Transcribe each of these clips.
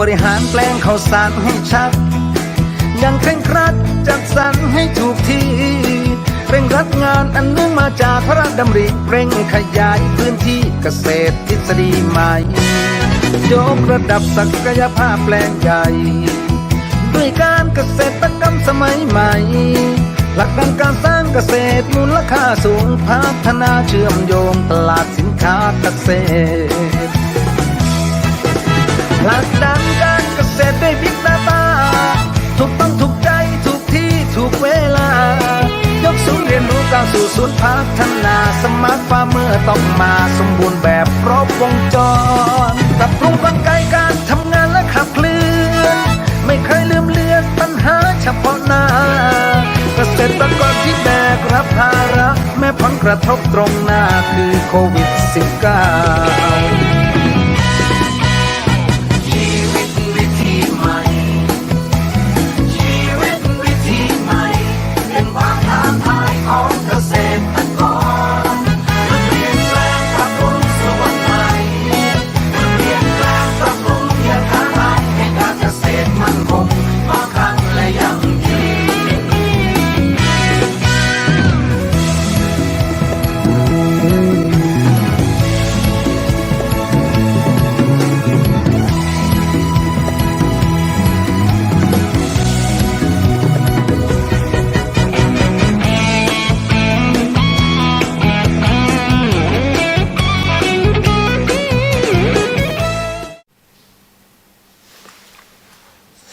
บริหารแปลงข้าวสารให้ชัดย่างเคร่งครัดจัดสรรให้ถูกที่เร่งรัดงานอันเนื่องมาจากพระราชดำริเร่งขยายพื้นที่เกษตรทฤษฎีใหม่ยกระดับศักยภาพแปลงใหญ่ ด้วยการเกษตรกรรมสมัยใหม่ หลักการการสร้างเกษตรมูลค่าสูงพัฒนาเชื่อมโยงตลาดสินค้าเกษตร ผลักดันการเกษตรด้วยบิ๊ก a าตาถูกต้องถูกใจถูกที่ถูกเวลา ยกศูนย์เรียนรู้ก้าวสู่ศูนย์พัฒนาสมาร์ทฟาร์มเมอร์ต้องมาสมบูรณ์แบบครบวงจรปรับปรุงกลไกการทำงานและขับเคลื่อน ไม่เคยลืมเลือนปัญหาเฉพาะหน้าเกษตรกรที่แบกรับภาระ แม้ผลกระทบตรงหน้าคือโควิด -19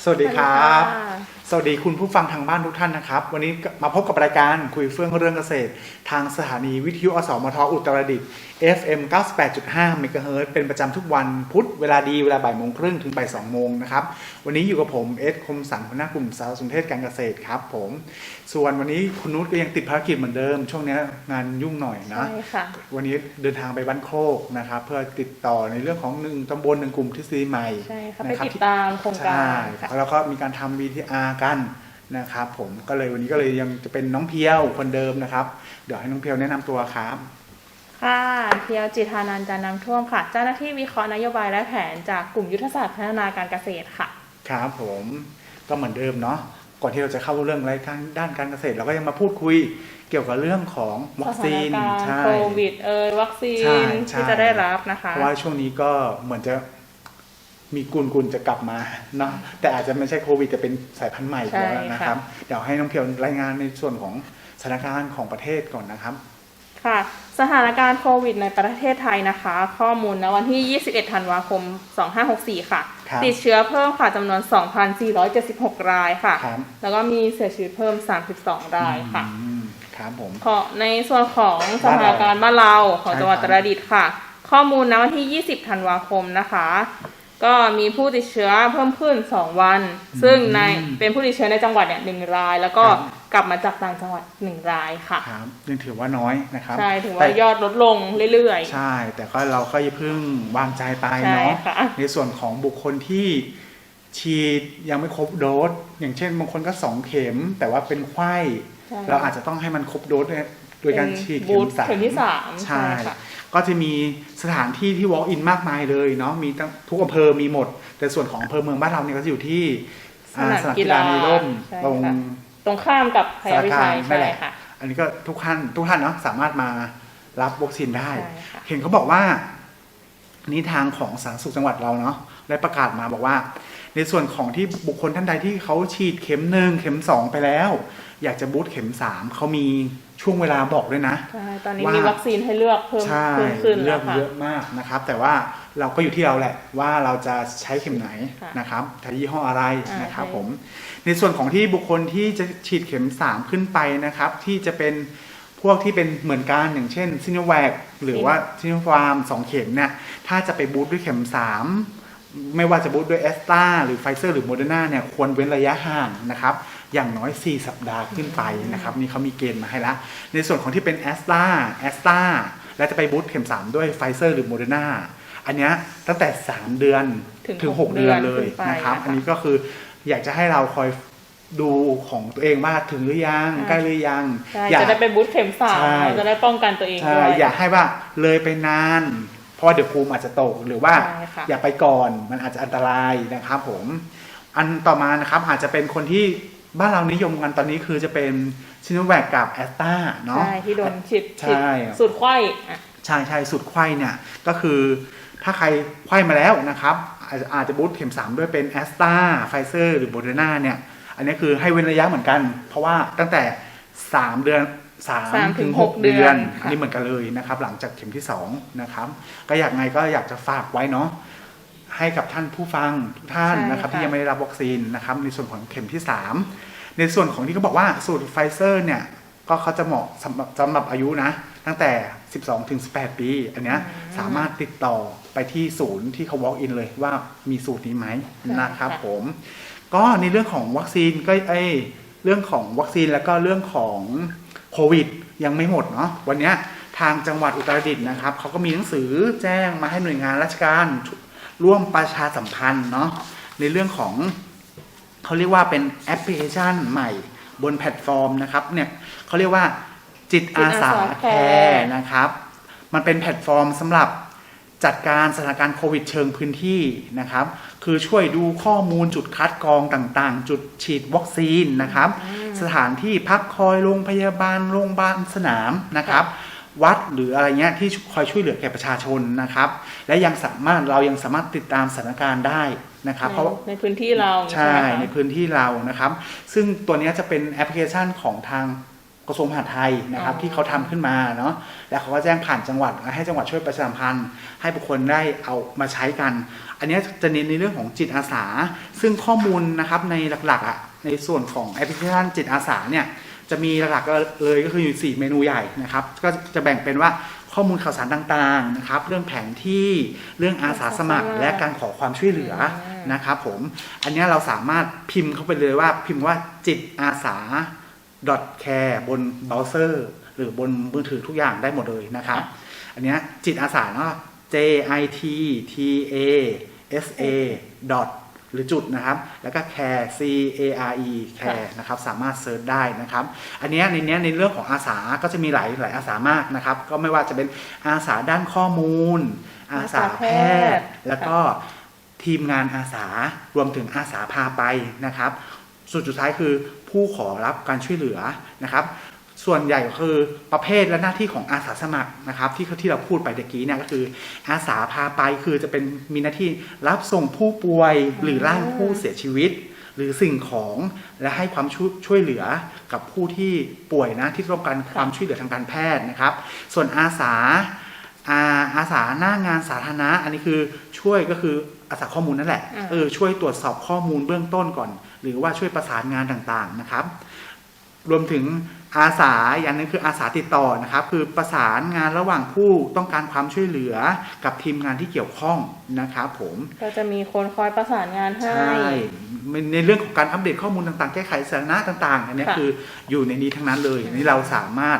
สวัสดีครับสวัสดีค่ะสวัสดีคุณผู้ฟังทางบ้านทุกท่านนะครับ วันนี้มาพบกับรายการคุยเฟื่องเรื่องเกษตร ทางสถานีวิทยุอสมทอุตรดิตถ์ FM 98.5เมกะเฮิรตซ์เป็นประจำทุกวันพุธเวลาดีเวลาบ่ายโมงครึ่งถึงบ่ายสองโมงนะครับ วันนี้อยู่กับผมเอสคมสันหัวหน้ากลุ่มสารสนเทศการเกษตรครับ ผม ส่วนวันนี้คุณนุชก็ยังติดภารกิจเหมือนเดิม ช่วงนี้งานยุ่งหน่อยนะใช่ค่ะวันนี้เดินทางไปบ้านโคกนะครับ เพื่อติดต่อในเรื่องของหนึ่งตำบลหนึ่งกลุ่มทฤษฎีใหม่ใช่ค่ะไปนะครับติดตามโครงการใช่ค่ะแล้วก็มีการทำ VTR กันนะครับผมก็เลยวันนี้ก็เลยยังจะเป็นน้องเพียวคนเดิมนะครับ เดี๋ยวให้น้องเพียวแนะนำตัวครับค่ะเพียวจิตานันท์จาน้ำท่วมค่ะ เจ้าหน้าที่วิเคราะห์นโยบายและแผนจากกลุ่มยุทธศาสตร์พัฒนาการเกษตรค่ะ ครับผมก็เหมือนเดิมเนาะก่อนที่เราจะเข้าเรื่องรายการด้านการเกษตร เราก็ยังมาพูดคุยเกี่ยวกับเรื่องของวัคซีนสถานการณ์ใช่โควิดเอยวัคซีใช่นใช่ที่จะได้รับนะคะเพราะว่าช่วงนี้ก็เหมือนจะมีกุลกุลจะกลับมาเนาะแต่อาจจะไม่ใช่โควิดจะเป็นสายพันธุ์ใหม่อีกแล้วใช่ค่ะนะครับ เดี๋ยวให้น้องเพียวรายงานในส่วนของสถานการณ์ของประเทศก่อนนะครับ ค่ะสถานการณ์โควิดในประเทศไทยนะคะ ข้อมูลณวันที่ 21 ธันวาคม 2564 ค่ะครับติดเชื้อเพิ่มค่ะจำนวน 2,476 รายค่ะครับแล้วก็มีเสียชีวิตเพิ่ม 32 รายค่ะอืมครับผมขอในส่วนของสถานการณ์บ้านเราของใช่จังหวัดคตรับราดิตถ์ค่ะ ข้อมูลณวันที่ 20 ธันวาคมนะคะ ก็มีผู้ติดเชื้อเพิ่มขึ้น 2 วัน ซึ่งในเป็นผู้ติดเชื้อในจังหวัดเนี่ยหนึ่งราย แล้วก็ครับ กลับมาจากต่างจังหวัด1รายค่ะ ครับยังถือว่าน้อยนะครับใช่ถือว่าแต่ยอดลดลงเรื่อย ใช่ แต่ก็เราก็อย่าเพิ่งวางใจไปใช่เนาะค่ะ ในส่วนของบุคคลที่ฉีดยังไม่ครบโดสอย่างเช่นบางคนก็สองเข็ม แต่ว่าเป็นไข้ใช่เราอาจจะต้องให้มันครบโดสเนี่ยโดยการฉีดบูเข็สมต์สามเข็มที่สามใช่ใช่ค่ะ ก็จะมีสถานที่ที่ walk in มากมายเลยเนาะมีตั้งทุกอำเภอมีหมด แต่ส่วนของอำเภอเมืองบ้านเราเนี่ยก็จะอยู่ที่อ่สนามกีฬาในร่มใช่ตรงค่ะตรงข้ามกับพยาวิชัยนั่ใช่นแหละค่ะ อันนี้ก็ทุกท่านทุกท่านเนาะสามารถมารับวัคซีนได้ใช่ค่ะเห็นเขาบอกว่านี่ทางของสาธารณสุขจังหวัดเราเนาะได้ประกาศมาบอกว่า ในส่วนของที่บุคคลท่านใดที่เขาฉีดเข็มหนึ่งเข็มสองไปแล้ว อยากจะบูสต์เข็มสามเขามี ช่วงเวลาบอกด้วยนะ ใช่ตอนนี้ว่ามี มีวัคซีนให้เลือกเพิ่มใช่เพิ่มขึ้นเลืแล้อกวค่ะ เยอะมากนะครับ แต่ว่าเราก็อยู่ที่เราแหละว่าเราจะใช้เข็มไหนค่ะนะครับใช้ยี่ห้ออะไรอ่านนะครับใช่ ผม ในส่วนของที่บุคคลที่จะฉีดเข็ม 3 ขึ้นไปนะครับ ที่จะเป็นพวกที่เป็นเหมือนกันอย่างเช่นซิโนแวคหรือว่าซิโนฟาร์มสองเข็มเนี่ยถ้าจะไปบูสต์ด้วยเข็ม 3 ไม่ว่าจะบูสต์ด้วยแอสตราหรือไฟเซอร์หรือโมเดอร์นาเนี่ยควรเว้นระยะห่างนะครับ อย่างน้อย 4 สัปดาห์ขึ้นไปนะครับนี่เขามีเกณฑ์มาให้ละ ในส่วนของที่เป็นแอสตราแอสตราและจะไปบูสต์เข็ม 3 ด้วยไฟเซอร์หรือโมเดอร์นาอันเนี้ยตั้งแต่ 3 เดือนถึงถึงหก6เดือนเดือนเลยขึ้นไปนะครับนะคะอันนี้ก็คืออยากจะให้เราคอยดูของตัวเองว่าถึงหรือยังอ่าใกล้หรือยังใช่อย่าจะได้ไปบูสต์เข็มสามใช่เราจะได้ป้องกันตัวเองใช่ด้วยอย่าให้ว่าเลยไปนานเพราะว่าเดี๋ยวภูมิอาจจะตกหรือว่าใช่ค่ะอย่าไปก่อนมันอาจจะอันตรายนะครับผม อันต่อมานะครับอาจจะเป็นคนที่ บ้านเรานิยมกันตอนนี้คือจะเป็นซิโนแวคกับแอสตราเนาะใช่ ที่โดนฉีดใช่ฉีดสูตรไข้อะใช่ใช่สุดไข้เนี่ย ก็คือถ้าใครไข้มาแล้วนะครับ อาจจะอาจจะบูสต์เข็ม 3 ด้วยเป็นแอสตราไฟเซอร์หรือโบเดนาเนี่ย อันนี้คือให้เว้นระยะเหมือนกัน เพราะว่าตั้งแต่ 3 เดือนสาม3ถึถึงงหก6เดือนเดือนค่ะอันนี้เหมือนกันเลยนะครับ หลังจากเข็มที่2นะครับก็อยากไงก็อยากจะฝากไว้เนาะ ให้กับท่านผู้ฟังทุกท่านนะครับที่ยังไม่ได้รับวัคซีนนะครับ ในส่วนของเข็มที่ 3 ในส่วนของที่เขาบอกว่าสูตรไฟเซอร์เนี่ย ก็เขาจะเหมาะสำหรับสำหรับอายุนะ ตั้งแต่ 12 ถึง 18 ปี อันเนี้ยสามารถติดต่อไปที่ศูนย์ที่เขา walk in เลยว่ามีสูตรนี้ไหมนะครับผม ก็ในเรื่องของวัคซีนก็เอ้ยเรื่องของวัคซีนแล้วก็เรื่องของโควิด ยังไม่หมดเนาะวันเนี้ยทางจังหวัดอุตรดิตถ์นะครับเขาก็มีหนังสือแจ้งมาให้หน่วยงานราชการ ร่วมประชาสัมพันธ์เนาะในเรื่องของเขาเรียกว่าเป็นแอปพลิเคชันใหม่บนแพลตฟอร์มนะครับเนี่ยเขาเรียกว่าจิตอาสาแคร์นะครับ มันเป็นแพลตฟอร์มสำหรับจัดการสถานการณ์โควิดเชิงพื้นที่นะครับ คือช่วยดูข้อมูลจุดคัดกรองต่างๆ จุดฉีดวัคซีนนะครับ สถานที่พักคอยโรงพยาบาลโรงพยาบาลสนามนะครับ วัดหรืออะไรเงี้ยที่คอยช่วยเหลือแก่ประชาชนนะครับ และยังสามารถเรายังสามารถติดตามสถานการณ์ได้นะครับ เพราะว่าในพื้นที่เราใช่ไหมคะในพื้นที่เรานะครับ ซึ่งตัวเนี้ยจะเป็นแอปพลิเคชันของทางกระทรวงมหาดไทยนะครับอ๋อที่เขาทำขึ้นมาเนาะแล้วเขาก็แจ้งผ่านจังหวัดให้จังหวัดช่วยประชาสัมพันธ์ ให้บุคคลได้เอามาใช้กัน อันเนี้ยจะเน้นในเรื่องของจิตอาสา ซึ่งข้อมูลนะครับในหลักๆอะในส่วนของแอปพลิเคชันจิตอาสาเนี่ย จะมีหลักๆเลยก็คืออยู่ 4 เมนูใหญ่นะครับ ก็จะแบ่งเป็นว่าข้อมูลข่าวสารต่างๆนะครับ เรื่องแผนที่เรื่องอาสาสมัคร และการขอความช่วยเหลือนะครับผม อันเนี้ยเราสามารถพิมพ์เข้าไปเลยว่าพิมพ์ว่าจิตอาสา .care บนเบราว์เซอร์หรือบนมือถือทุกอย่างได้หมดเลยนะครับ อันเนี้ยจิตอาสาเนาะ J I T T A S A dot หรือจุดนะครับ แล้วก็ care C A R E care นะครับสามารถเซิร์ชได้นะครับ อันเนี้ยในเนี้ยในเรื่องของอาสาก็จะมีหลายหลายอาสามากนะครับ ก็ไม่ว่าจะเป็นอาสาด้านข้อมูล อาสาแพทย์ แล้วก็ทีมงานอาสารวมถึงอาสาพาไปนะครับส่วนสุดท้ายคือผู้ขอรับการช่วยเหลือนะครับ ส่วนใหญ่คือประเภทและหน้าที่ของอาสาสมัครนะครับ ที่ที่เราพูดไปเมื่อกี้เนี่ยก็คือ อาสาพาไปคือจะเป็นมีหน้าที่รับส่งผู้ป่วยหรือร่างผู้เสียชีวิต หรือสิ่งของและให้ความช่วยช่วยเหลือกับผู้ที่ป่วยนะที่ต้องการความช่วยเหลือทางการแพทย์นะครับ ส่วนอาสาอาอาสาหน้างานสาธารณะอันนี้คือช่วยก็คืออาสาข้อมูลนั่นแหละอ่าเออช่วยตรวจสอบข้อมูลเบื้องต้นก่อน หรือว่าช่วยประสานงานต่างๆนะครับ รวมถึง อาสาอย่างหนึงคืออาสาติดต่อนะครับ คือประสานงานระหว่างผู้ต้องการความช่วยเหลือกับทีมงานที่เกี่ยวข้องนะครับผมก็จะมีคนคอยประสานงานให้ใช่ในเรื่องของการอัปเดตข้อมูลต่างๆ แก้ไขสถานะต่างๆอันเนี้ยค่ะคืออยู่ในนี้ทั้งนั้นเลยอันนี่เราสามารถ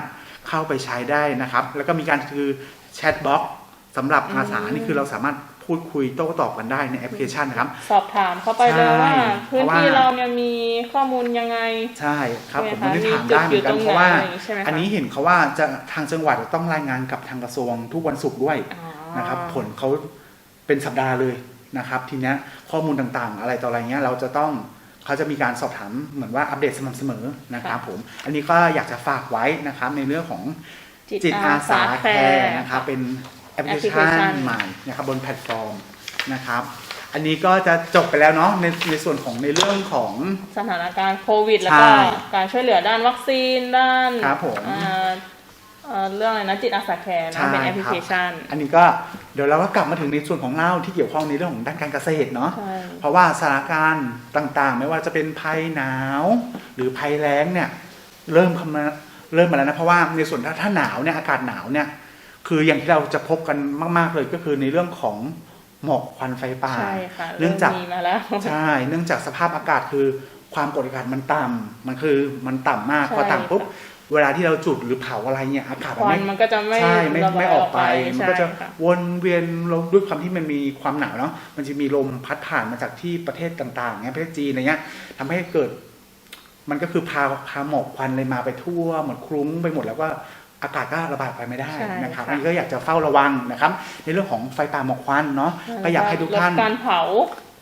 เข้าไปใช้ได้นะครับ แล้วก็มีการคือแชทบ็อกสำหรับอาสานี่คือเราสามารถ พูดคุยโต้ตอบกันได้ในแอปพลิเคชันนะครับ สอบถามเข้าไปเลยใช่ว่าพื้นที่เพราะว่าเราเนี่ยมีข้อมูลยังไง ใช่ครับใช่ผมไหมไม่ได้คะถามได้เหมือนกันมีจุดอยู่เพราะว่าตรงไหนอะไรอย่างงี้ใช่ไหมคะอันนี้เห็นเขาว่าจะทางจังหวัดต้องรายงานกับทางกระทรวงทุกวันศุกร์ด้วยอ๋อนะครับ ผลเขาเป็นสัปดาห์เลยนะครับ ทีเนี้ยข้อมูลต่างๆ อะไรต่ออะไรเงี้ยเราจะต้องเขาจะมีการสอบถามเหมือนว่าอัปเดตสม่ำเสมอนะครับผม อันนี้ก็อยากจะฝากไว้นะครับในเรื่องของจิตอาสาแคร์นะครับเป็น แอปพลิเคแอปพลิเคชัชันนใหม่นะครับบนแพลตฟอร์มนะครับ อันนี้ก็จะจบไปแล้วเนาะในในส่วนของในเรื่องของ สถานการณ์โควิด แล้วก็ใช่การช่วยเหลือด้านวัคซีนด้านครับผมเอ่อเอ่อเรื่องอะไรนะจิตอาสาแคร์ใช่นะเป็นแอปพลิเคชัน อันนี้ก็เดี๋ยวเราก็กลับมาถึงในส่วนของเล่าที่เกี่ยวข้องในเรื่องของด้านการเกษตรเนาะใช่ เพราะว่าสถานการณ์ต่างๆ ไม่ว่าจะเป็นภัยหนาว หรือภัยแล้งเนี่ยเริ่มเข้ามาเริ่มมาแล้วนะเพราะว่าในส่วนถ้าถ้าหนาวเนี่ยอากาศหนาวเนี่ย คืออย่างที่เราจะพบกันมาก ๆ เลยก็คือในเรื่องของหมอกควันไฟป่าใช่ค่ะเนื่องจากริ่มมีมาแล้วใช่เนื่องจากสภาพอากาศคือความกดอากาศมันต่ำมันคือมันต่ำมากใช่พอต่ำปุ๊บเวลาที่เราจุดหรือเผาอะไรเนี่ยอากาศควันไม่มันก็จะไม่ใช่ไม่ระบายไม่ออกไป มันก็จะใช่ค่วนเวียนลงด้วยความที่มันมีความหนาวเนาะมันจะมีลมพัดผ่านมาจากที่ประเทศต่างๆเนี่ยประเทศจีนอะไรเงี้ยทำให้เกิด มันก็คือพาพาหมอกควันเลยมาไปทั่วหมดคลุ้งไปหมดแล้วก็ อากาศก็ระบายออกไปไม่ได้ใช่นะครับค่ะอันนี้ก็อยากจะเฝ้าระวังนะครับ ในเรื่องของไฟป่าหมอกควันเนาะก็อยากให้ทุกท่านลดการเผา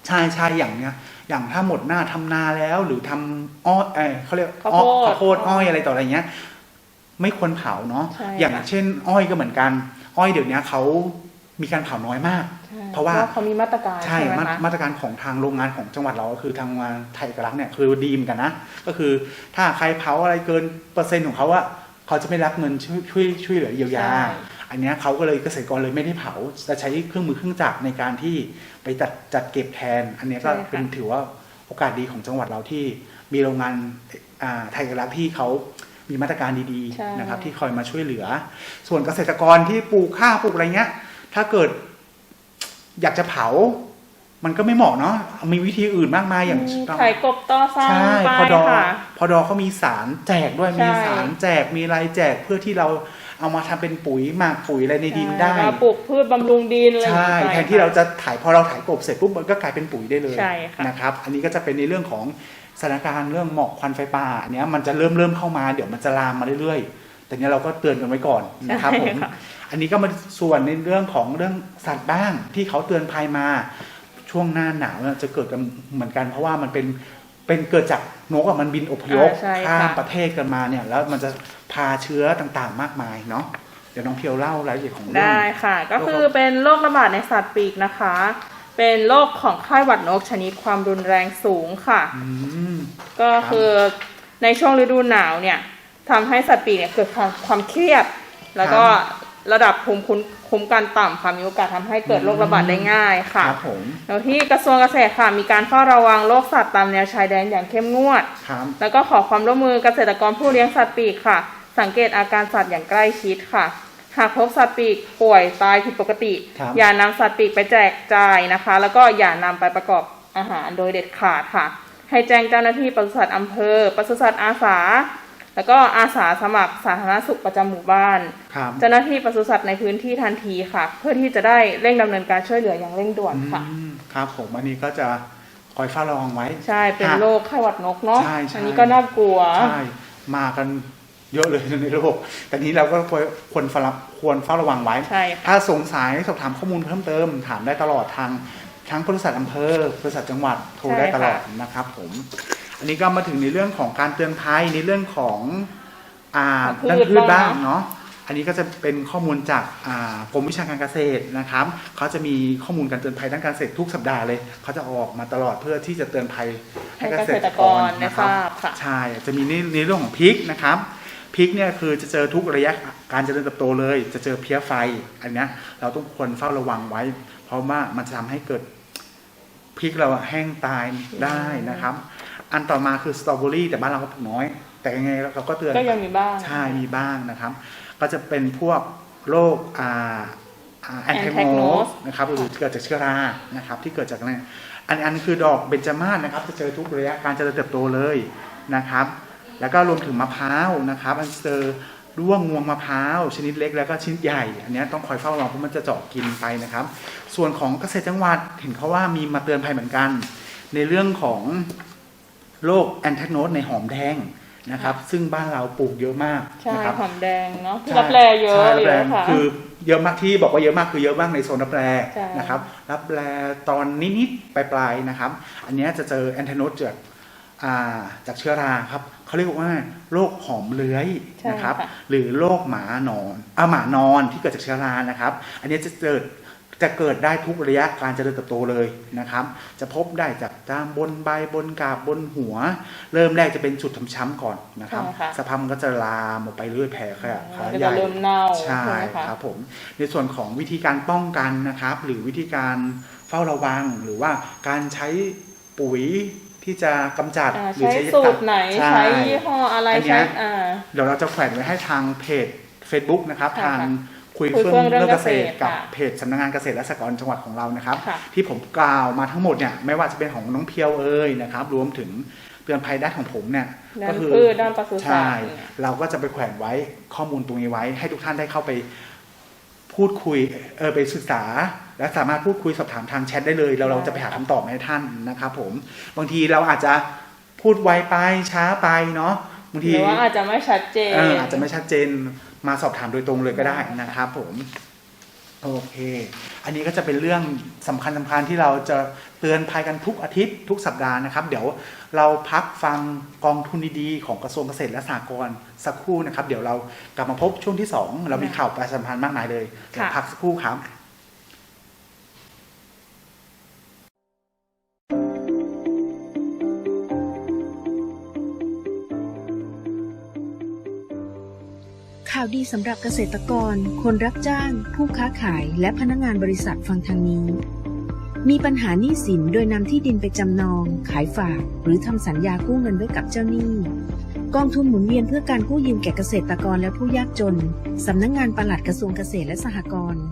ใช่ใช่อย่างเนี้ยอย่างถ้าหมดหน้าทำนาแล้วหรือทำอ้อยเอยเขาเรียกข้าวอ้อโพดข้าวโพดอ้อยอะไรต่ออะไรเงี้ย ไม่ควรเผาเนาะใช่อย่างค่ะเช่น อ้อยก็เหมือนกัน อ้อยเดี๋ยวนี้เขามีการเผาน้อยมากใช่เพราะว่าเขามีมาตรการใช่ใช่ไหมมาคะมาตรการของทางโรงงานของจังหวัดเราก็คือทางงานไทยเอกลักษณ์เนี่ยคือดีเหมอนกันนะก็คือถ้าใครเผาอะไรเกินเปอร์เซ็นต์ของเขาอะ เขาจะไม่รับเงินช่วยช่วยช่วยเหลือเยียวยาใช่อันเนี้ยเขาก็เลยเกษตรกรเลยไม่ได้เผา จะใช้เครื่องมือเครื่องจักรในการที่ไปจัดจัดเก็บแทน อันเนี้ยก็เป็นถือว่าโอกาสดีของจังหวัดเราที่มีโรงงานอ่าไทยเอกลักษณ์ที่เขามีมาตรการดีใช่ๆนะครับ ที่คอยมาช่วยเหลือ ส่วนเกษตรกรที่ปลูกข้าวปลูกอะไรเงี้ย ถ้าเกิดอยากจะเผา มันก็ไม่เหมาะเนาะมีวิธีอื่นมากมายอย่างมีไข่กบต่อสร้างใช่ไปพอดอค่ะพอดอเขามีสารแจกด้วยใช่มีสารแจกมีอะไรแจกเพื่อที่เราเอามาทำเป็นปุ๋ยหมักปุ๋ยอะไรในดินได้แล้วปลูกพืชบำรุงดินอะไรอย่างใช่เงี้ยแทนที่เราจะถ่ายพอเราถ่ายกบเสร็จปุ๊บมันก็กลายเป็นปุ๋ยได้เลยใช่ค่ะนะครับ อันนี้ก็จะเป็นในเรื่องของสถานการณ์เรื่องหมอกควันไฟป่าอันเนี้ยมันจะเริ่มเริ่มเข้ามาเดี๋ยวมันจะลามมาเรื่อยๆ แต่เนี้ยเราก็เตือนกันไว้ก่อนนะครับผมใช่ค่ะอันนี้ก็มาส่วนในเรื่องของเรื่องสัตว์บ้างที่เขาเตือนภัยมา ช่วงหน้าหนาวเนี่ยจะเกิดกันเหมือนกันเพราะว่ามันเป็นเป็นเกิดจากนกอะมันบินอพยพอ่าใช่ค่ะ ข้ามประเทศกันมาเนี่ย แล้วมันจะพาเชื้อต่างๆ มากมายเนาะเดี๋ยวน้องเพียวเล่ารายละเอียดของเรื่อง ได้ค่ะ ก็คือเป็นโรคระบาดในสัตว์ปีกนะคะ เป็นโรคของไข้หวัดนกชนิดความรุนแรงสูงค่ะ อืม ก็คือในช่วงฤดูหนาวเนี่ยทำให้สัตว์ปีกเนี่ยเกิดความความเครียด แล้วก็ ระดับภูมิคุ้มคุ้มกันต่ำค่ะมีโอกาสทำให้เกิดโรคระบาดได้ง่ายคค่ะรับผมแล้วที่กระทรวงเกษตรค่ะ มีการเฝ้าระวังโรคสัตว์ตามแนวชายแดนอย่างเข้มงวดครับแล้วก็ขอความร่วมมือเกษตรกรผู้เลี้ยงสัตว์ปีกค่ะ สังเกตอาการสัตว์อย่างใกล้ชิดค่ะ หากพบสัตว์ปีกป่วยตายผิดปกติครับอย่านำสัตว์ปีกไปแจกจ่ายนะคะ แล้วก็อย่านำไปประกอบอาหารโดยเด็ดขาดค่ะ ให้แจ้งเจ้าหน้าที่ปศุสัตว์อำเภอปศุสัตว์อาสา แล้วก็อาสาสมัครสาธารณสุขประจำหมู่บ้าน ครับ เจ้าหน้าที่ปศุสัตว์ในพื้นที่ทันทีค่ะ เพื่อที่จะได้เร่งดำเนินการช่วยเหลืออย่างเร่งด่วนค่ะ อืมครับผมอันนี้ก็จะคอยเฝ้าระวังไว้ ใช่เป็นหากโรคไข้หวัดนกเนาะใช่ใช่ อันี้ก็น่ากลัว ใช่มากันเยอะเลยในโลกแต่นี้เราก็ควรเฝ้าระควรเฝ้าระวังไว้ ใช่ค่ะ ถ้าสงสัยสอบถามข้อมูลเพิ่มเติม ถามได้ตลอดทางทั้งบริษัทอำเภอบริษัทจังหวัดโทรได้ตลอดนะครับผมอั นนี้ก็มาถึงในเรื่องของการเตือนภัยในเรื่องของอ่าพืชด้านพืชบ้างบ้างเนอะเนาะอันนี้ก็จะเป็นข้อมูลจากอ่ากรมวิชาการเกษตรนะครับเขาจะมีข้อมูลการเตือนภัยด้านการเกษตรทุกสัปดาห์เลยเขาจะออกมาตลอดเพื่อที่จะเตือนภัยให้ให้เกเกษษตตรรกกรรได้นะคทรับราบค่ะใช่จะมีในในเรื่องของพริกนะครับพริกเนี่ยคือจะเจอทุกระยะการเจริญเติบโตเลย จะเจอเพี้ยไฟอันเนี้ยเราต้องควรเฝ้าระวังไว้ เพราะว่ามันจะทำให้เกิดพริกเราแห้งตายได้นะครับ อันต่อมาคือสตรอเบอรี่แต่บ้านเราก็ปลูกน้อย แต่ยังไงเราก็เตือนก็ยังมีบ้างใช่มีบ้างนะครับ ก็จะเป็นพวกโรคอ่าแอนเทโน Anthracnose นะครับหรือเกิดจากเชื้อรานะครับ ที่เกิดจากอะไรอันอันคือดอกเบญจมาศนะครับ จะเจอทุกระยะการเจริญเติบโตเลยนะครับ แล้วก็รวมถึงมะพร้าวนะครับ อันเจอร่วงงวงมะพร้าวชนิดเล็กแล้วก็ชนิดใหญ่ อันเนี้ยต้องคอยเฝ้าระวังเพราะมันจะเจาะกินไปนะครับ ส่วนของเกษตรจังหวัดเห็นเขาว่ามีมาเตือนภัยเหมือนกัน ในเรื่องของ โรคแอนแทกโนสในหอมแดงนะครับ ซึ่งบ้านเราปลูกเยอะมากใช่นะครับหอมแดงเนาะที่ใช่รับแลเยอะใช่รับเยแลอะค่ะคือเยอะมากที่บอกว่าเยอะมากคือเยอะมากในโซนรับแลใช่นะครับ รับแลตอนนิดๆปลายๆนะครับ อันเนี้ยจะเจอแอนเทโนสจากอ่าจากเชื้อราครับเขาเรียกว่าโรคหอมเลื้อยนะครับ หรือโรคหมานอนอ่าหมานอนที่เกิดจากเชื้อรานะครับ อันเนี้ยจะเกิด จะเกิดได้ทุกระยะการเจริญเติบโตเลยนะครับ จะพบได้จากตามบนใบบนกาบบนหัว เริ่มแรกจะเป็นจุดช้ำๆก่อนนะครับใช่ค่ะสภาพมันก็จะลามออกไปเรื่อยแผ่ขยายขาก็ใหจะญ่เริ่มเน่าใช่ไหมคะ ครับผมในส่วนของวิธีการป้องกันนะครับ หรือวิธีการเฝ้าระวังหรือว่าการใช้ปุ๋ยที่จะกำจัดอ่าหรือใช้สูตรไหนใช่ ใช้ยี่ห้ออะไรอันเนี้ใช้ย อ่า เดี๋ยวเราจะแขวนไว้ให้ทางเพจ Facebook นะครับ ค่ะทางคุย คุยเฟื่องเฟื่องเรื่เรื่อองงเกษตรเกษตรกับค่ะเพจสำนักงานเกษตรและสหกรณ์จังหวัดของเรานะครับค่ะที่ผมกล่าวมาทั้งหมดเนี่ยไม่ว่าจะเป็นของน้องเพียวเอ่ยนะครับ รวมถึงเตือนภัยด้านของผมเนี่ยด้าก็นคือพืชด้านปศุสัตใช่ว์เนี่ยเราก็จะไปแขวนไว้ข้อมูลตรงนี้ไว้ ให้ทุกท่านได้เข้าไปพูดคุยเออไปศึกษา และสามารถพูดคุยสอบถามทางแชทได้เลยแล้วเราจะไปหาคำตอบมาให้ท่านนะครับผมบางทีเราอาจจะพูดไวไปช้าไปเนาะบางหทีรือว่าอาจจะไม่ชัดเจนเอออาจจะไม่ชัดเจน มาสอบถามโดยตรงเลยก็ได้นะครับผมโอเค อันนี้ก็จะเป็นเรื่องสำคัญสำคัญที่เราจะเตือนภัยกันทุกอาทิตย์ทุกสัปดาห์นะครับ เดี๋ยวเราพักฟังกองทุนดีๆของกระทรวงเกษตรและสหกรณ์สักครู่นะครับ เดี๋ยวเรากลับมาพบช่วงที่สองเรามีข่าวประชาสัมพันธ์มากมายเลยเดี๋ยวค่ะพักสักครู่ครับ ข่าวดีสำหรับเกษตรกร คนรับจ้าง ผู้ค้าขาย และพนักงานบริษัทฟังทางนี้ มีปัญหาหนี้สินโดยนำที่ดินไปจำนอง ขายฝาก หรือทำสัญญากู้เงินไว้กับเจ้าหนี้ กองทุนหมุนเวียนเพื่อการกู้ยืมแก่เกษตรกรและผู้ยากจนสำนักงงานปลัดกระทรวงเกษตรและสหกรณ์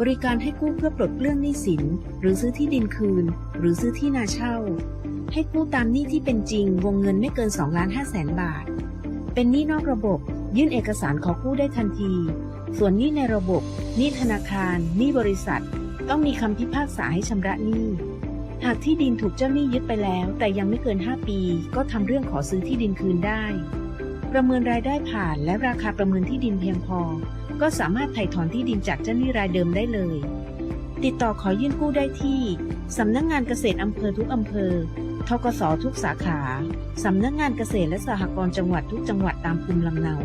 บริการให้กู้เพื่อปลดเปลื้องหนี้สิน หรือซื้อที่ดินคืน หรือซื้อที่นาเช่า ให้กู้ตามหนี้ที่เป็นจริง วงเงินไม่เกิน2ล้าน5แสนบาท เป็นหนี้นอกระบบ ยื่นเอกสารขอกู้ได้ทันที ส่วนหนี้ในระบบหนี้ธนาคารหนี้บริษัท ต้องมีคำพิพากษาให้ชำระหนี้ หากที่ดินถูกเจ้าหนี้ยึดไปแล้ว แต่ยังไม่เกิน 5 ปี ก็ทำเรื่องขอซื้อที่ดินคืนได้ ประเมินรายได้ผ่านและราคาประเมินที่ดินเพียงพอ ก็สามารถไถ่ถอนที่ดินจากเจ้าหนี้รายเดิมได้เลย ติดต่อขอยื่นกู้ได้ที่สำนักงงานเกษตรอำเภอทุกอำเภอทกสทุกสาขา สำนักงานเกษตรและสหกรณ์จังหวัดทุกจังหวัดตามภูมิลำเนา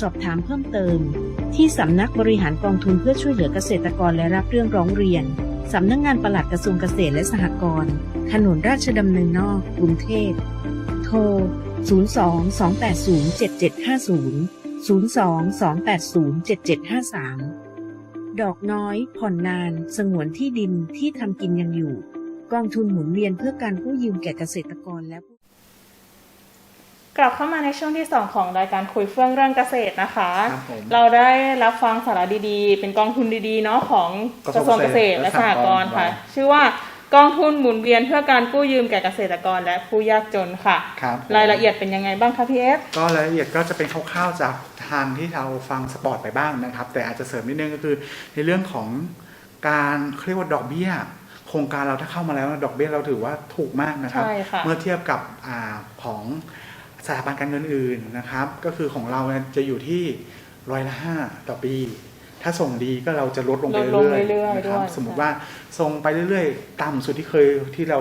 สอบถามเพิ่มเติม ที่สำนักบริหารกองทุนเพื่อช่วยเหลือเกษตรกรและรับเรื่องร้องเรียน สำนักงานปลัดกระทรวงเกษตรและสหกรณ์ถนนราชดำเนินนอก กรุงเทพ โทร 02 280 7750 02 280 7753 ดอกน้อย ผ่อนนาน สงวนที่ดินที่ทำกินยังอยู่ กองทุนหมุนเวียนเพื่อการกู้ยืมแก่เกษตรกรและ กลับเข้ามาในช่วงที่ 2 ของรายการคุยเฟื่องเรื่องเกษตรนะคะ ครับผมเราได้รับฟังสาระดีๆ เป็นกองทุนดีๆเนาะของกระทรวงเกษตรและสหกรณ์ค่ะชื่อว่ากองทุนหมุนเวียนเพื่อการกู้ยืมแก่เกษตรกรและผู้ยากจนค่ะ ครับรายละเอียดเป็นยังไงบ้างคะพี่เอฟ ก็รายละเอียดก็จะเป็นคร่าวๆจากทางที่เราฟังสปอร์ตไปบ้างนะครับ แต่อาจจะเสริมนิดนึงก็คือในเรื่องของการเขาเรียกว่าดอกเบี้ย โครงการเราถ้าเข้ามาแล้วดอกเบี้ยเราถือว่าถูกมากนะครับ ใช่ค่ะ เมื่อเทียบกับอาของ สถาบันการเงินอื่นนะครับ ก็คือของเราเนี่ยจะอยู่ที่ร้อยละห้าต่อปี ถ้าส่งดีก็เราจะลดลงไปลดลงเรื่อยเรื่อยๆๆนะครับด้วยสมมุติว่าส่งไปเรื่อยๆ ต่ำสุดที่เคยที่เรา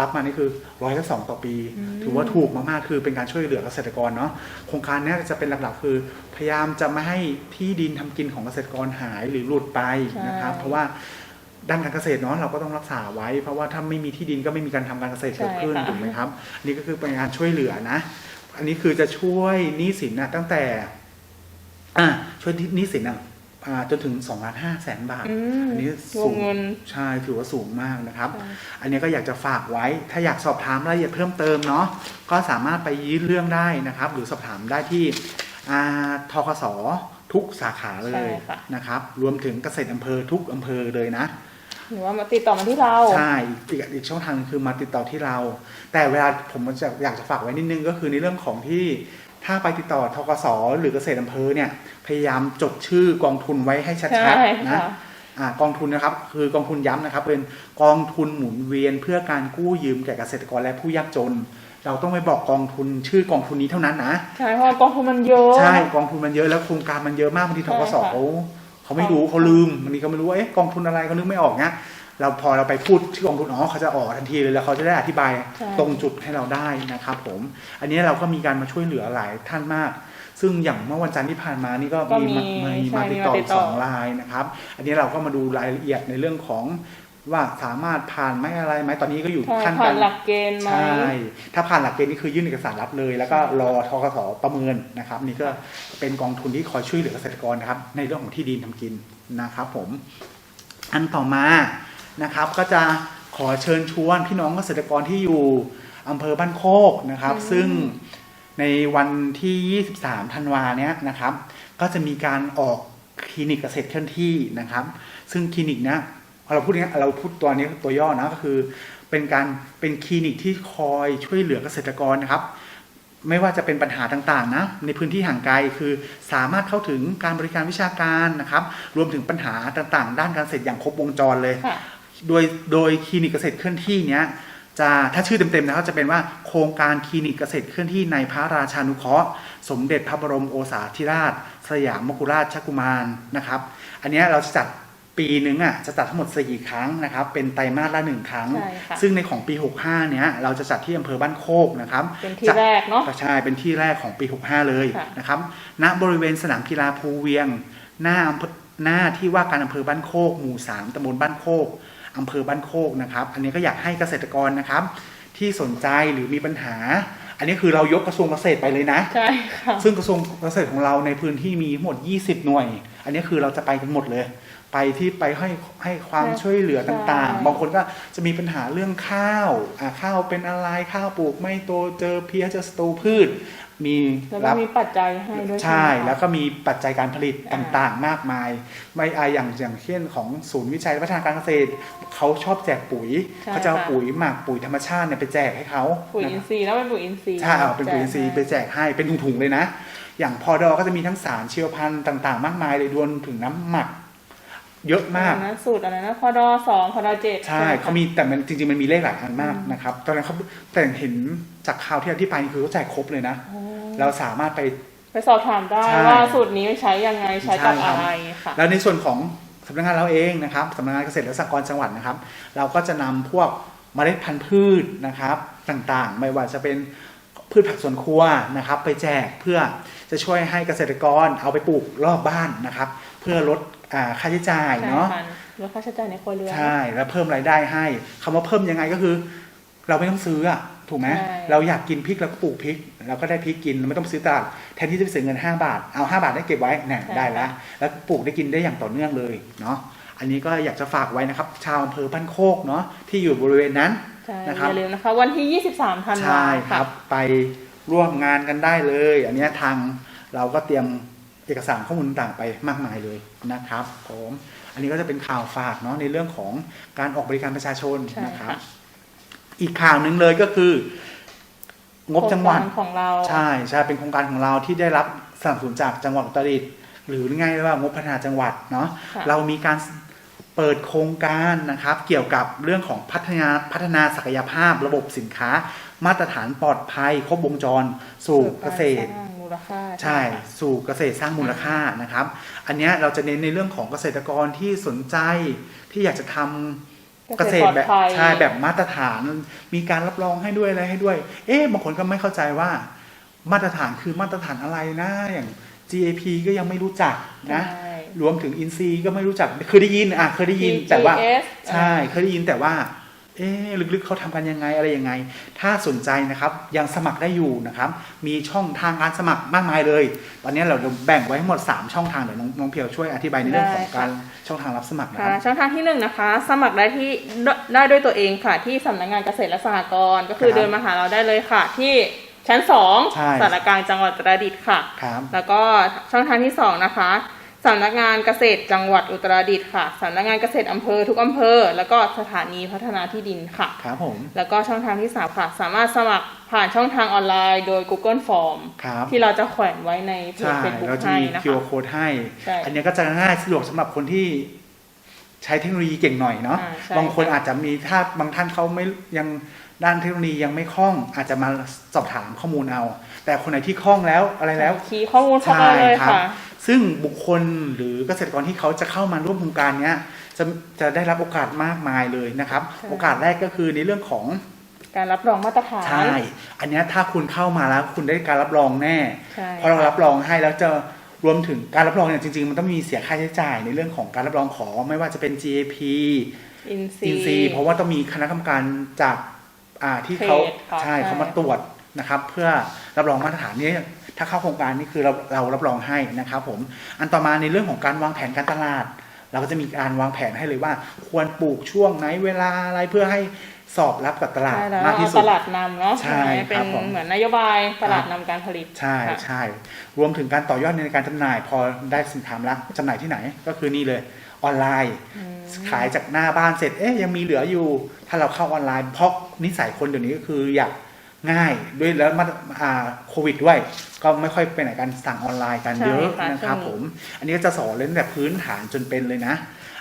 รับมานี่คือร้อยละสองต่อปี ถือว่าถูกมากๆคือเป็นการช่วยเหลือเกษตรกรเนาะโครงการเนี้ยจะเป็นหลักๆ คือ พยายามจะไม่ให้ที่ดินทำกินของเกษตรกรหายหรือหลุดไปนะครับใช่เพราะว่าด้านการเกษตรเนาะเราก็ต้องรักษาไว้ เพราะว่าถ้าไม่มีที่ดินก็ไม่มีการทำการเกษตรเกิดขึ้นใช่ค่ะถูกไหมครับอันนี่ก็คือเป็นการช่วยเหลือนะ อันนี้คือจะช่วยหนี้สินนะตั้งแต่ อ่าช่วยหนี้สินอะอ่าจนถึง2ล้านห้าแสนบาท อืมอันนี้วสูงงเงิน ใช่ถือว่าสูงมากนะครับใช่อันนี้ก็อยากจะฝากไว้ ถ้าอยากสอบถามรายละเอียดเพิ่มเติมเนาะ ก็สามารถไปยื่นเรื่องได้นะครับ หรือสอบถามได้ที่อ่าทกสทุกสาขาเลยใช่ค่ะ นะครับ รวมถึงเกษตรอำเภอทุกอำเภอเลยนะ หรือว่ามาติดต่อมาที่เรา ใช่อีกอีกช่องทางหนึ่งคือมาติดต่อที่เรา แต่เวลาผมจะอยากจะฝากไว้นิดนึงก็คือในเรื่องของที่ถ้าไปติดต่อทกสหรือเกษตรอำเภอเนี่ยพยายามจดชื่อกองทุนไว้ให้ชัใช่ดๆนะค่ะอ่ากองทุนนะครับคือกองทุนย้ำนะครับ เป็นกองทุนหมุนเวียนเพื่อการกู้ยืมแก่เกษตรกรและผู้ยากจน เราต้องไปบอกกองทุนชื่อกองทุนนี้เท่านั้นนะใช่เพราะว่ากองทุนมันเยอะใช่กองทุนมันเยอะแล้วโครงการมันเยอะมากบางทีทกสใช่ค่ะเขา เขาไม่รู้เขาลืมบางทีเขาไม่รู้ว่าเอ๊ะกองทุนอะไรเขานึกไม่ออกเนี้ยเราพอเราไปพูดชื่อกองทุนอ๋อเขาจะออกทันทีเลยแล้วเขาจะได้อธิบายใช่ตรงจุดให้เราได้นะครับผม อันนี้เราก็มีการมาช่วยเหลือหลายท่านมาก ซึ่งอย่างเมื่อวันจันทร์ที่ผ่านมานี่ก็ก็มีมีมามีใช่มาติดต่อมีมาติอีดกต่อสองรายนะครับ อันนี้เราก็มาดูรายละเอียดในเรื่องของ ว่าสามารถผ่านไหมอะไรไหมตอนนี้ก็อยู่ใช่ขั้นผ่าการนหลักเกณฑ์ไหมใช่ถ้าผ่านหลักเกณฑ์นี่คือยื่นเอกสารรับเลย แล้วก็รอทกสประเมินนะครับ นี่ก็เป็นกองทุนที่คอยช่วยเหลือเกษตรกรนะครับ ในเรื่องของที่ดินทำกินนะครับ ผม อันต่อมานะครับ ก็จะขอเชิญชวนพี่น้องเกษตรกรที่อยู่อำเภอบ้านโคกนะครับอืมซึ่งในวันที่ 23 ธันวาเนี้ยนะครับ ก็จะมีการออกคลินิกเกษตรเคลื่อนที่นะครับ ซึ่งคลินิกเนี้ย เราพูดอย่างนี้ยเราพูดตัวนี้ตัวย่อนะก็คือ เป็นการเป็นคลินิกที่คอยช่วยเหลือเกษตรกรนะครับ ไม่ว่าจะเป็นปัญหาต่างๆนะในพื้นที่ห่างไกลคือสามารถเข้าถึงการบริการวิชาการนะครับ รวมถึงปัญหาต่างๆ ด้านการเกษตรอย่างครบวงจรเลยค่ะโดยโดยคลินิกเกษตรเคลื่อนที่เนี้ยจะถ้าชื่อเต็มๆนะครับจะเป็นว่าโครงการคลินิกเกษตรเคลื่อนที่ในพระราชานุเคราะห์ สมเด็จพระบรมโอษาธิราช สยามกุฎราชกุมารนะครับ อันเนี้ยเราจะจัด ปีนึงอะจะจัดทั้งหมด 4 ครั้งนะครับ เป็นไตรมาสละหนึ่งครั้ง ใช่ค่ะซึ่งในของปี 65 เนี้ยเราจะจัดที่อำเภอบ้านโคกนะครับเป็นที่แรกเนาะใช่เป็นที่แรกของปี 65 เลยค่ะ นะครับณบริเวณสนามกีฬาภูเวียง หน้าอำเภอหน้าที่ว่าการอำเภอบ้านโคก หมู่ 3ตำบลบ้านโคกอำเภอบ้านโคกนะครับอันนี้ก็อยากให้เกษตรกรนะครับ ที่สนใจหรือมีปัญหา อันนี้คือเรายกกระทรวงเกษตรไปเลยนะ ใช่ค่ะ ซึ่งกระทรวงเกษตรของเราในพื้นที่มีทั้งหมด 20 หน่วย อันนี้คือเราจะไปกันหมดเลย ไปที่ไปให้ให้ความใช่ช่วยเหลือต่างใช่ๆบางคนก็จะมีปัญหาเรื่องข้าวอ่าข้าวเป็นอะไรข้าวปลูกไม่โตเจอเพี้ยเจอศัตรูพืช มีแล้วก็รับมีปัจจัยให้ด้วยใช่ไหมคะแล้วก็มีปัจจัยการผลิตอ่าต่างๆ มากมาย ไม่อาอย่างอย่างเช่นของศูนย์วิจัยและพัฒนาการเกษตรเขาชอบแจกปุ๋ยใช่เขาจะเอาค่ะปุ๋ยหมักปุ๋ยธรรมชาติเนี่ยไปแจกให้เขาปุ๋ยนะอิคนรับทรีย์แล้วเป็นปุ๋ยอินทรีย์ใช่เอาเป็นปุ๋ยอินทรีย์ไปแจกแจกให้เป็นถุงๆเลยนะ อย่างพอดอก็จะมีทั้งสารชีวพันธุ์ต่าง ๆ มากมายเลยรวมถึงน้ำหมัก เยอะให้มากอันนั้นสูตรอะไรนะพอดอสองพอดอเจ็ดใช่เขามีแต่มันจริงๆมันมีเลขหลายอันมากนะครับตอนนั้นเขาแต่เห็นจากข่าวที่อธิบายคือเขาแจกครบเลยนะ เราสามารถไปไปสอบถามได้ใช่ว่าสูตรนี้ใช้ยังไงใช้กับใช่ครัอะบไรค่ะแล้วในส่วนของสำนักงานเราเองนะครับสำนักงานเกษตรและสหกรณ์จังหวัดนะครับ เราก็จะนำพวกเมล็ดพันธุ์พืชนะครับต่างๆ ไม่ว่าจะเป็นพืชผักสวนครัวนะครับ ไปแจกเพื่อจะช่วยให้เกษตรกรเอาไปปลูกรอบบ้านนะครับ เพื่อลดอ่า ค่าใช้จ่ายใช่เนาะค่ะลดค่าใช้จ่ายในครัวเรือนใช่แล้วเพิ่มรายได้ให้คำว่าเพิ่มยังไงก็คือ เราไม่ต้องซื้ออะถูกไหมใช่เราอยากกินพริกเราก็ปลูกพริกเราก็ได้พริกกินเราไม่ต้องไปซื้อตลาดแทนที่จะไปเสียเงิน 5 บาท เอา 5 บาทได้เก็บไว้เนี่ยได้แล้วแล้วปลูกได้กินได้อย่างต่อเนื่องเลยเนาะอันนี้ก็อยากจะฝากไว้นะครับ ชาวอำเภอบ้านโคกเนาะที่อยู่บริเวณนั้นใช่นะครับอย่าลืมนะคะวันที่ 23ธันวาใช่คค่ะรับ ไปร่วมงานกันได้เลย อันเนี้ยทางเราก็เตรียม เอกสารข้อมูลต่างๆไปมากมายเลยนะครับผมอันนี้ก็จะเป็นข่าวฝากเนาะในเรื่องของการออกบริการประชาชนใช่นะครับ ค่ะ อีกข่าวหนึ่งเลยก็คือ งบจังหวัด โครงการของเราใช่ใช่เป็นโครงการของเราที่ได้รับสนับสนุนจากจังหวัดอุตรดิตถ์หรือง่ายๆว่างบพัฒนาจังหวัดเนาะค่ะเรามีการเปิดโครงการนะครับ เกี่ยวกับเรื่องของพัฒนาพัฒนาศักยภาพ ระบบสินค้า มาตรฐานปลอดภัย ครบวงจรสู่เกษตรสร้าง มูลค่าใช่ค่ะสู่เกษตรสร้างมูลค่านะครับ อันเนี้ยเราจะเน้นในเรื่องของเกษตรกรที่สนใจที่อยากจะทำเกษตรแบบปลอดภัยใช่แบบมาตรฐาน มีการรับรองให้ด้วยอะไรให้ด้วย เอ๊ะบางคนก็ไม่เข้าใจว่า มาตรฐานคือมาตรฐานอะไรนะอย่าง GAP ก็ยังไม่รู้จักนะใช่รวมถึง i n ซีก็ไม่รู้จัก เคยได้ยินอะเคยได้ยินแต่ว่า TGS ใช่เคยได้ยินแต่ว่า เอ๊ะลึกๆเขาทำกันยังไงอะไรยังไง ถ้าสนใจนะครับยังสมัครได้อยู่นะครับ มีช่องทางการสมัครมากมายเลย ตอนนี้เราแบ่งไว้ทั้งหมด 3 ช่องทางเดี๋ยวน้องน้องเพียวช่วยอธิบายในเรื่องของได้ค่ะการช่องทางรับสมัครนะคค่ะรับช่องทางที่หนึ่งนะคะ สมัครได้ที่ได้ด้วยตัวเองค่ะที่สำนักงานเกษตรและสหกรณ์ก็คือครับเดินมาหาเราได้เลยค่ะที่ชั้นสองใช่สารกลางจังหวัดอุตรดิตถ์ค่ะครับแล้วก็ช่องทางที่สองนะคะ สำนักงานเกษตรจังหวัดอุตรดิตถ์ค่ะสำนักงานเกษตรอำเภอทุกอำเภอ แล้วก็สถานีพัฒนาที่ดินค่ะ ครับผม แล้วก็ช่องทางที่สามค่ะ สามารถสมัครผ่านช่องทางออนไลน์โดย Google Form ครับที่เราจะแขวนไว้ในเพจใช่เฟซบุ๊กเราจะให้มี นะ QR คะ code ให้ ใช่อันนี้ก็จะง่ายสะดวกสำหรับคนที่ใช้เทคโนโลยีเก่งหน่อยเนาะอ่าใช่บางคนอาจจะมีถ้าบางท่านเขาไม่ยังด้านเทคโนโลยียังไม่คล่อง อาจจะมาสอบถามข้อมูลเอา แต่คนไหนที่คล่องแล้วอะไรแล้ว คีย์ข้อมูลเข้าไปเลยใช่ครับค่ะ ซึ่งบุคคลหรือเกษตรกรที่เขาจะเข้ามาร่วมโครงการเนี้ยจะจะได้รับโอกาสมากมายเลยนะครับใช่โอกาสแรกก็คือในเรื่องของการรับรองมาตรฐานใช่ อันเนี้ยถ้าคุณเข้ามาแล้วคุณได้การรับรองแน่ใช่เพราะเรารับรองให้แล้วจะรวมถึงการรับรองเนี่ยจริง ๆ มันต้องมีเสียค่าใช้จ่ายในเรื่องของการรับรองขอไม่ว่าจะเป็น GAP อินซีอินซีเพราะว่าต้องมีคณะกรรมการจากอ่าที่เขาเขตค่ะใช่ใช่เขามาตรวจนะครับ เพื่อรับรองมาตรฐานนี้ ถ้าเข้าโครงการนี่คือเราเรารับรองให้นะครับผมอันต่อมาในเรื่องของการวางแผนการตลาด เราก็จะมีการวางแผนให้เลยว่า ควรปลูกช่วงไหนเวลาอะไรเพื่อให้สอบรับกับตลาดใช่แล้วมากที่สุตดลาดนำเนาะใช่เป็ครันบผมเหมือนนโยบายตลาดนำการผลิต ใช่ค่ะใช่รวมถึงการต่อยอดในการจำหน่าย พอได้สินค้าแล้วจำหน่ายที่ไหนก็คือนี่เลยออนไลน์ขายจากหน้าบ้านเสร็จเอ๊ยยังมีเหลืออยู่ ถ้าเราเข้าออนไลน์เพราะนิสัยคนเดี๋ยวนี้ก็คืออยาก ง่ายด้วยแล้วมาอ่าโควิดด้วย ก็ไม่ค่อยไปไหนกันสั่งออนไลน์กันใช่เยอะค่ะนะครับช่วงนี้ผม อันนี้ก็จะสอนเล่นแบบพื้นฐานจนเป็นเลยนะ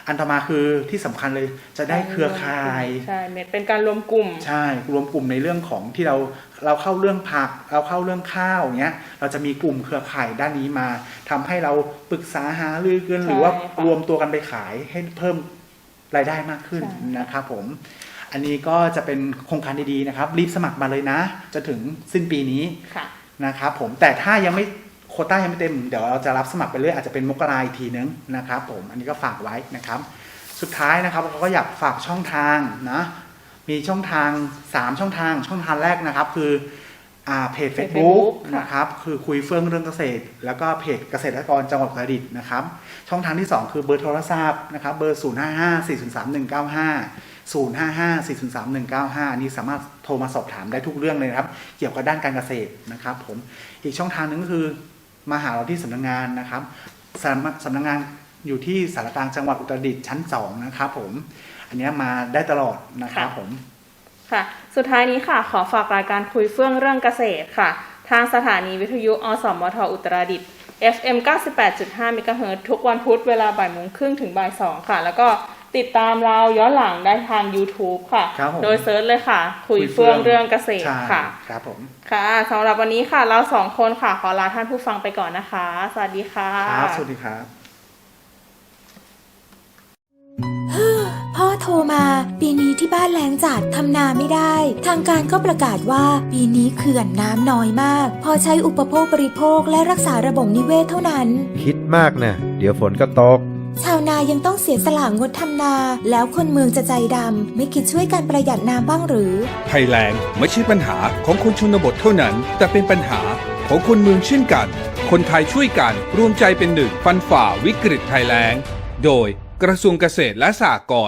อันต่อมาคือที่สำคัญเลยจะได้เครือข่ายใช่เป็นการรวมกลุ่ม ใช่รวมกลุ่มในเรื่องของที่เราเราเข้าเรื่องผักเราเข้าเรื่องข้าวอย่างเงี้ยเราจะมีกลุ่มเครือข่ายด้านนี้มาทำให้เราปรึกษาหารือกันใช่หรือว่าค่ะรวมตัวกันไปขายให้เพิ่มรายได้มากขึ้นใช่นะครับผม อันนี้ก็จะเป็นโครงการดีๆนะครับ รีบสมัครมาเลยนะจะถึงสิ้นปีนี้ค่ะ นะครับผมแต่ถ้ายังไม่โควต้ายังไม่เต็ม เดี๋ยวเราจะรับสมัครไปเรื่อยอาจจะเป็นมกราอีกทีนึงนะครับผมอันนี้ก็ฝากไว้นะครับ สุดท้ายนะครับเราก็อยากฝากช่องทางนะมีช่องทาง 3 ช่องทาง ช่องทางแรกนะครับ คืออ่าเพจ Facebook Facebook ค่ะ นะครับคือคุยเฟื่องเรื่องเกษตร แล้วก็เพจเกษตรกรจังหวัดอุตรดิตถ์นะครับ ช่องทางที่ 2 คือเบอร์โทรศัพท์นะครับเบอร์ 0 5 5 4 0 3 1 9 5 0 5 5 4 0 3 1 9 5 นี่สามารถโทรมาสอบถามได้ทุกเรื่องเลยนะครับ เกี่ยวกับด้านการเกษตรนะครับผมอีกช่องทางหนึ่งก็คือมาหาเราที่สำนักงานนะครับสำสำนักงานอยู่ที่สารกลางจังหวัดอุตรดิตถ์ชั้น 2 นะครับผม อันนี้มาได้ตลอดนะครับผม ค่ะ สุดท้ายนี้ค่ะ ขอฝากรายการคุยเฟื่องเรื่องเกษตรค่ะ ทางสถานีวิทยุอสมทอุตรดิตถ์ FM 98.5 MHz ทุกวันพุธเวลาบ่ายโมงครึ่งถึงบ่ายสองค่ะ แล้วก็ ติดตามเราย้อนหลังได้ทาง YouTube ค่ะ ครับผมโดยเซิร์ชเลยค่ะ คุยเฟื่องเรื่องเกษตรใช่ค่ะ ครับผม ค่ะสำหรับวันนี้ค่ะ เราสองคนค่ะ ขอลาท่านผู้ฟังไปก่อนนะคะ สวัสดีค่ะ ครับ สวัสดีครับ พ่อโทรมา ปีนี้ที่บ้านแล้งจัดทำนาไม่ได้ ทางการก็ประกาศว่า ปีนี้เขื่อนน้ำน้อยมาก พอใช้อุปโภคบริโภคและรักษาระบบนิเวศเท่านั้น คิดมากนะ เดี๋ยวฝนก็ตก ชาวนายังต้องเสียสละงดทำนา แล้วคนเมืองจะใจดำ ไม่คิดช่วยการประหยัดน้ำบ้างหรือ ภัยแล้งไม่ใช่ปัญหาของคนชนบทเท่านั้น แต่เป็นปัญหาของคนเมืองเช่นกัน คนไทยช่วยกันรวมใจเป็นหนึ่งฟันฝ่าวิกฤตภัยแล้ง โดยกระทรวงเกษตรและสหกรณ์